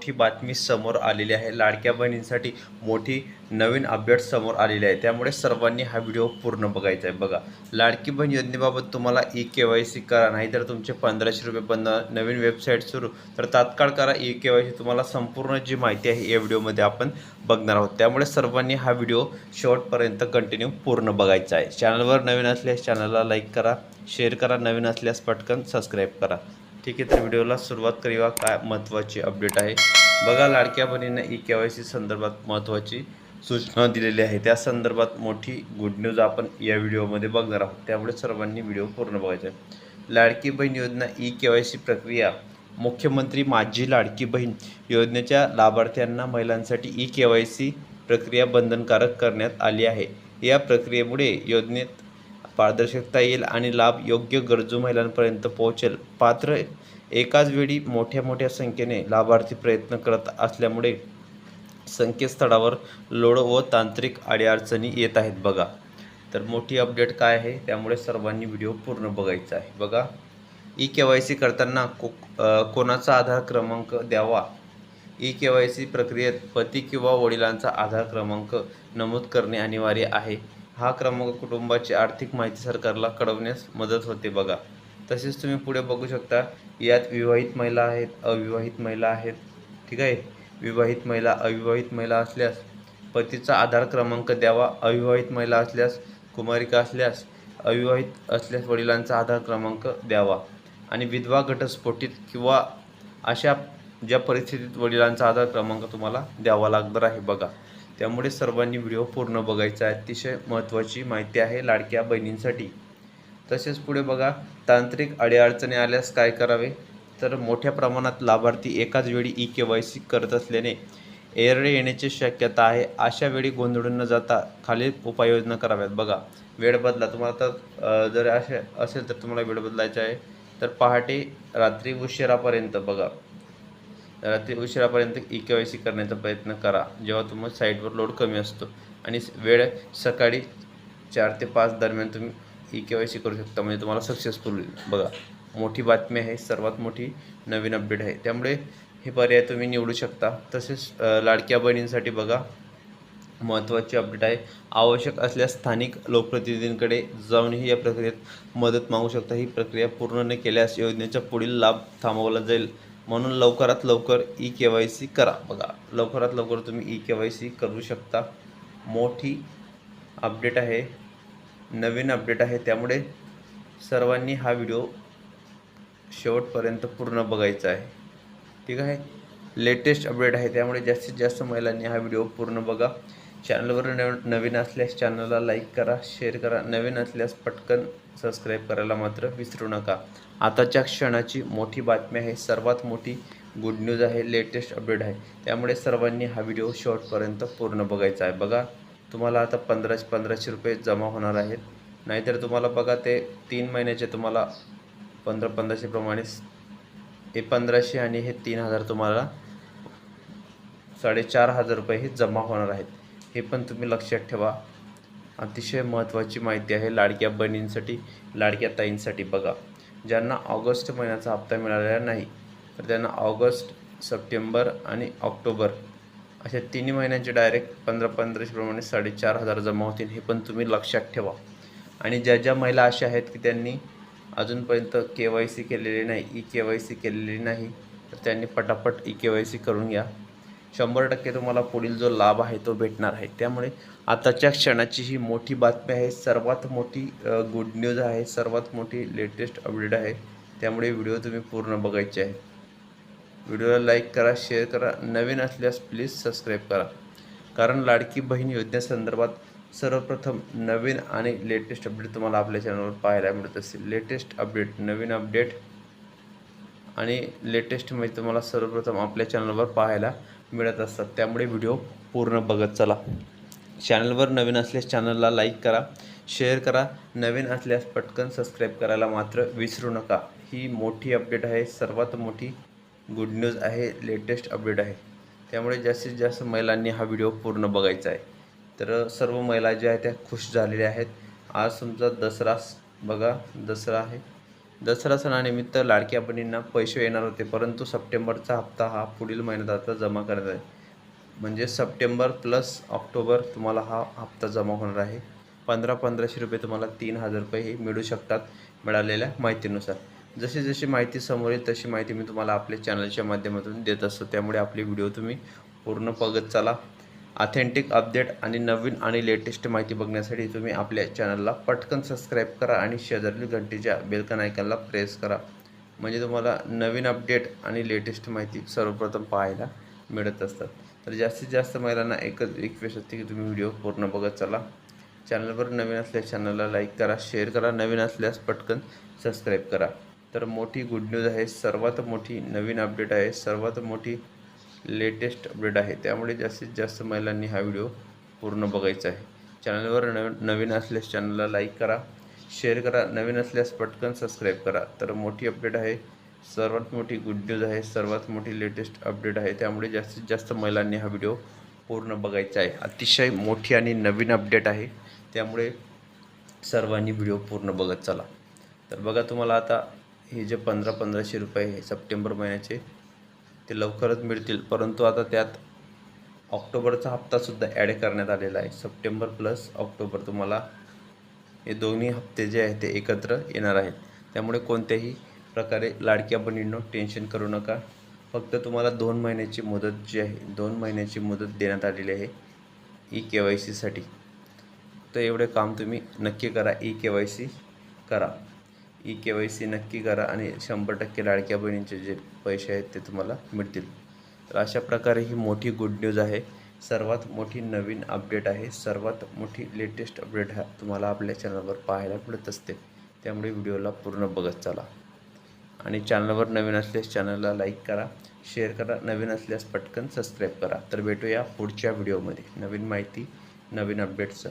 मोठी बातमी समोर आलेली आहे. लाडक्या बहिणींसाठी मोठी नवीन अपडेट समोर आलेली आहे. त्यामुळे सर्वांनी हा व्हिडिओ पूर्ण बघायचा आहे. बघा लाडकी बहीण योजनेबाबत तुम्हाला ई के वाय सी करा नाहीतर तुमचे पंधराशे रुपये बंद नवीन वेबसाईट सुरू. तर तात्काळ करा ई के वाय सी तुम्हाला संपूर्ण जी माहिती आहे या व्हिडिओमध्ये आपण बघणार आहोत. त्यामुळे सर्वांनी हा व्हिडिओ शेवटपर्यंत कंटिन्यू पूर्ण बघायचा आहे. चॅनलवर नवीन असल्यास चॅनलला लाईक करा शेअर करा नवीन असल्यास पटकन सबस्क्राईब करा. ठीक आहे तर व्हिडिओला सुरुवात करूया. काय महत्त्वाची अपडेट आहे? बघा लाडक्या बहिणींना ई के वाय सी संदर्भात महत्त्वाची सूचना दिलेली आहे. त्या संदर्भात मोठी गुड न्यूज आपण या व्हिडिओमध्ये बघणार आहोत. त्यामुळे सर्वांनी व्हिडिओ पूर्ण बघायचा आहे. लाडकी बहीण योजना ई के वाय सी प्रक्रिया. मुख्यमंत्री माझी लाडकी बहीण योजनेच्या लाभार्थ्यांना महिलांसाठी ई के वाय सी प्रक्रिया बंधनकारक करण्यात आली आहे. या प्रक्रियेमुळे योजनेत पारदर्शकता येईल आणि लाभ योग्य गरजू महिलांपर्यंत पोहोचेल. पात्र एकाच वेळी मोठ्या मोठ्या संख्येने लाभार्थी प्रयत्न करत असल्यामुळे संकेतस्थळावर लोड व तांत्रिक अडीअडचणी येत आहेत बघा. तर मोठी अपडेट काय आहे? त्यामुळे सर्वांनी व्हिडिओ पूर्ण बघायचा आहे. बघा. ई के वाय सी करताना को कोणाचा आधार क्रमांक द्यावा? ई के वाय सी प्रक्रियेत पती किंवा वडिलांचा आधार क्रमांक नमूद करणे अनिवार्य आहे. हा क्रमांक कुटुंबाची आर्थिक माहिती सरकारला कळवण्यास मदत होते बघा. तसेच तुम्ही पुढे बघू शकता यात विवाहित महिला आहेत अविवाहित महिला आहेत. ठीक आहे? विवाहित महिला अविवाहित महिला असल्यास पतीचा आधार क्रमांक द्यावा. अविवाहित महिला असल्यास कुमारिका असल्यास अविवाहित असल्यास वडिलांचा आधार क्रमांक द्यावा. आणि विधवा घटस्फोटीत किंवा अशा ज्या परिस्थितीत वडिलांचा आधार क्रमांक तुम्हाला द्यावा लागणार आहे बघा. त्यामुळे सर्वांनी व्हिडिओ पूर्ण बघायचा अतिशय महत्त्वाची माहिती आहे लाडक्या बहिणींसाठी. तसेच पुढे बघा तांत्रिक अडीअडचणी आल्यास काय करावे? तर मोठ्या प्रमाणात लाभार्थी एकाच वेळी ई के वाय सी करत असल्याने एरडे येण्याची शक्यता आहे. अशा वेळी गोंधळून न जाता खालील उपाययोजना कराव्यात. बघा वेळ बदला. तुम्हाला तर जर असे असेल तर तुम्हाला वेळ बदलायचा आहे. तर पहाटे रात्री उशिरापर्यंत बघा. रात्री उशिरापर्यंत ई के वाय सी करण्याचा प्रयत्न करा. जेव्हा तुम्हाला साईटवर लोड कमी असतो आणि वेळ सकाळी चार ते पाच दरम्यान तुम्ही ई के वाय सी करू शकता म्हणजे तुम्हाला सक्सेसफुल होईल. बघा मोठी बातमी आहे सर्वात मोठी नवीन अपडेट आहे. त्यामुळे हे पर्याय तुम्ही निवडू शकता. तसेच लाडक्या बहिणींसाठी बघा महत्त्वाची अपडेट आहे. आवश्यक असल्यास स्थानिक लोकप्रतिनिधींकडे जाऊनही या प्रक्रियेत मदत मागू शकता. ही प्रक्रिया पूर्ण न केल्यास योजनेचा पुढील लाभ थांबवला जाईल. म्हणून लवकरात लवकर ई के वाय सी करा. बघा लवकरात लवकर तुम्ही ई के वाय सी करू शकता. मोठी अपडेट आहे नवीन अपडेट आहे त्यामुळे सर्वांनी हा व्हिडिओ शेवटपर्यंत पूर्ण बघायचा आहे. ठीक आहे? लेटेस्ट अपडेट आहे त्यामुळे जास्तीत जास्त महिलांनी हा व्हिडिओ पूर्ण बघा. चॅनलवर नव नवीन असल्यास चॅनलला लाईक करा शेअर करा. नवीन असल्यास पटकन सबस्क्राईब करायला मात्र विसरू नका. आताच्या क्षणाची मोठी बातमी आहे सर्वात मोठी गुड न्यूज आहे लेटेस्ट अपडेट आहे. त्यामुळे सर्वांनी हा व्हिडिओ शॉर्टपर्यंत पूर्ण बघायचा आहे. बघा तुम्हाला आता पंधराशे पंधराशे रुपये जमा होणार आहेत. नाहीतर तुम्हाला बघा ते तीन महिन्याचे तुम्हाला पंधरा पंधराशेप्रमाणे हे पंधराशे आणि हे तीन हजार तुम्हाला साडेचार हजार रुपये हे जमा होणार आहेत. हे पण तुम्ही लक्षात ठेवा. अतिशय महत्त्वाची माहिती आहे लाडक्या बहिणींसाठी लाडक्या ताईंसाठी. बघा ज्यांना ऑगस्ट महिन्याचा हप्ता मिळालेला नाही तर त्यांना ऑगस्ट सप्टेंबर आणि ऑक्टोबर अशा तिन्ही महिन्यांचे डायरेक्ट पंधरा पंधराशेप्रमाणे साडेचार हजार जमा होतील हे पण तुम्ही लक्षात ठेवा. आणि ज्या ज्या महिला अशा आहेत की त्यांनी अजूनपर्यंत के वाय सी केलेली नाही ई के वाय सी केलेली नाही तर त्यांनी पटापट ई के वाय सी करून घ्या. शंभर टक्के तुम्हाला पुढील जो लाभ आहे तो भेटणार आहे. त्यामुळे आताच्या क्षणाची ही मोठी बातमी आहे. सर्वात मोठी गुड न्यूज आहे. सर्वात मोठी लेटेस्ट अपडेट आहे. त्यामुळे व्हिडिओ तुम्ही पूर्ण बघायचे आहे. व्हिडिओला लाईक करा शेअर करा. नवीन असल्यास प्लीज सबस्क्राईब करा. कारण लाडकी बहीण योजनेसंदर्भात सर्वप्रथम नवीन आणि लेटेस्ट अपडेट तुम्हाला आपल्या चॅनलवर पाहायला मिळत असेल. लेटेस्ट अपडेट नवीन अपडेट आणि लेटेस्ट माहिती म्हणजे तुम्हाला सर्वप्रथम आपल्या चॅनलवर पाहायला मिळत असतात. त्यामुळे व्हिडिओ पूर्ण बघत चला. चॅनलवर नवीन असल्यास चॅनलला लाईक करा शेअर करा. नवीन असल्यास पटकन सबस्क्राईब करायला मात्र विसरू नका. ही मोठी अपडेट आहे. सर्वात मोठी गुड न्यूज आहे. लेटेस्ट अपडेट आहे. त्यामुळे जास्तीत जास्त महिलांनी हा व्हिडिओ पूर्ण बघायचा आहे. तर सर्व महिला ज्या आहेत त्या खुश झालेल्या आहेत. आज तुमचा दसरा बघा. दसरा आहे. दसरा सणानिमित्त लाडक्या बहिणींना पैसे येणार होते परंतु सप्टेंबरचा हप्ता हा पुढील महिन्यात आता जमा करण्यात आहे. म्हणजे सप्टेंबर प्लस ऑक्टोबर तुम्हाला हा हप्ता जमा होणार आहे. पंधरा पंधराशे रुपये तुम्हाला तीन हजार रुपये हे मिळू शकतात मिळालेल्या माहितीनुसार. जशी जशी माहिती समोर येईल तशी माहिती मी तुम्हाला आपल्या चॅनलच्या माध्यमातून देत असतो. त्यामुळे आपले व्हिडिओ तुम्ही पूर्ण बघत चला. ऑथेंटिक अपडेट आणि नवीन आणि लेटेस्ट माहिती बघण्यासाठी तुम्ही आपल्या चॅनलला पटकन सबस्क्राईब करा आणि शेजारील घंटीच्या बेलकन आयकनला प्रेस करा. म्हणजे तुम्हाला नवीन अपडेट आणि लेटेस्ट माहिती सर्वप्रथम पाहायला मिळत असतात. तर जास्तीत जास्त महिलांना एकच रिक्वेस्ट असते की तुम्ही व्हिडिओ पूर्ण बघत चला. चॅनलवर नवीन असल्यास चॅनलला लाईक करा शेअर करा नवीन असल्यास पटकन सबस्क्राईब करा. तर मोठी गुड न्यूज आहे सर्वात मोठी नवीन अपडेट आहे सर्वात मोठी लेटेस्ट अपडेट आहे. त्यामुळे जास्तीत जास्त महिलांनी हा व्हिडिओ पूर्ण बघायचा आहे. चॅनलवर नव नवीन असल्यास चॅनलला लाईक करा शेअर करा नवीन असल्यास पटकन सबस्क्राईब करा. तर मोठी अपडेट आहे. सर्वात मोठी गुड न्यूज आहे. सर्वात मोठी लेटेस्ट अपडेट आहे. त्यामुळे जास्तीत जास्त महिलांनी हा व्हिडिओ पूर्ण बघायचा आहे. अतिशय मोठी आणि नवीन अपडेट आहे. त्यामुळे सर्वांनी व्हिडिओ पूर्ण बघत चला. तर बघा तुम्हाला आता हे जे पंधरा पंधराशे रुपये हे सप्टेंबर महिन्याचे ते लवकरच मिळतील. परंतु आता त्यात ऑक्टोबरचा हप्तासुद्धा ॲड करण्यात आलेला आहे. सप्टेंबर प्लस ऑक्टोबर तुम्हाला हे दोन्ही हप्ते जे आहेत ते एकत्र येणार आहेत. त्यामुळे कोणत्याही प्रकारे लाडक्या बहिणींनो टेन्शन करू नका. फक्त तुम्हाला दोन महिन्याची मुदत जी आहे दोन महिन्याची मुदत देण्यात आलेली आहे ई के वाय सीसाठी तर एवढे काम तुम्ही नक्की करा. ई के वाय सी करा. ई के वाय सी नक्की करा आणि शंभर टक्के लाडक्या बहिणींचे जे पैसे आहेत ते तुम्हाला मिळतील. तर अशा प्रकारे ही मोठी गुड न्यूज आहे. सर्वात मोठी नवीन अपडेट आहे. सर्वात मोठी लेटेस्ट अपडेट हा तुम्हाला आपल्या चॅनलवर पाहायला मिळत असते. त्यामुळे व्हिडिओला पूर्ण बघत चला. आणि चॅनलवर नवीन असल्यास चॅनलला लाईक करा शेअर करा नवीन असल्यास पटकन सबस्क्राईब करा. तर भेटूया पुढच्या व्हिडिओमध्ये नवीन माहिती नवीन अपडेट्सचं